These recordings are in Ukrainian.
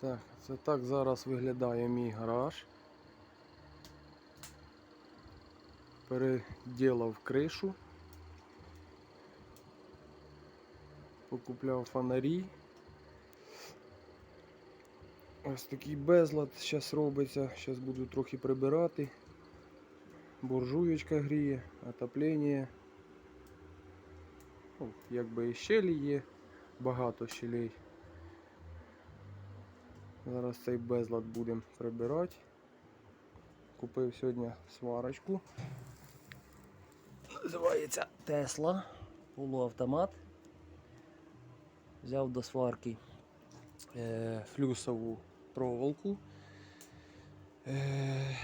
Так, це так зараз виглядає мій гараж. Переділав кришу. Покупляв фонарі. Ось такий безлад зараз робиться. Зараз буду трохи прибирати. Буржуєчка гріє, отоплення. Ну, якби і щелі є, багато щелей. Зараз цей безлад будемо прибирати. Купив сьогодні сварочку. Називається Тесла. Полуавтомат. Взяв до сварки е, флюсову проволоку. Е,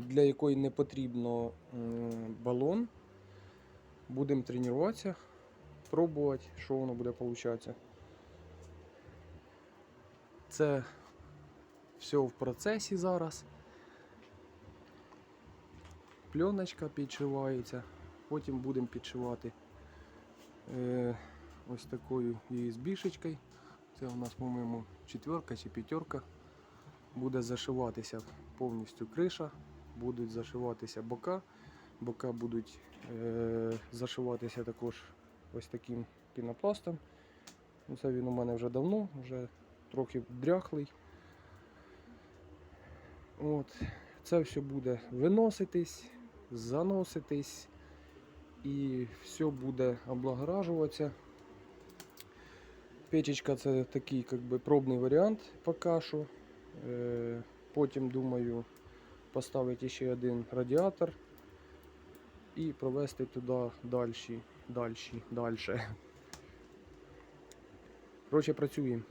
для якої не потрібно балон. Будемо тренуватися, пробувати, що воно буде получатися. Це все в процесі зараз. Пленочка підшивається, потім будемо підшивати е, ось такою USB-шечкою. Це у нас, по-моєму, четверка чи п'ятерка. Буде зашиватися повністю криша, будуть зашиватися бока. Бока будуть е, зашиватися також ось таким пінопластом. Ну, Це він у мене вже давно, вже трохи дряхлий. От. Це все буде виноситись, заноситись і все буде облагоражуватися. Печечка це такий как би, пробний варіант поки що. Е, Потім думаю поставити ще один радіатор і провести туди далі, далі, далі. Коротше, працюємо.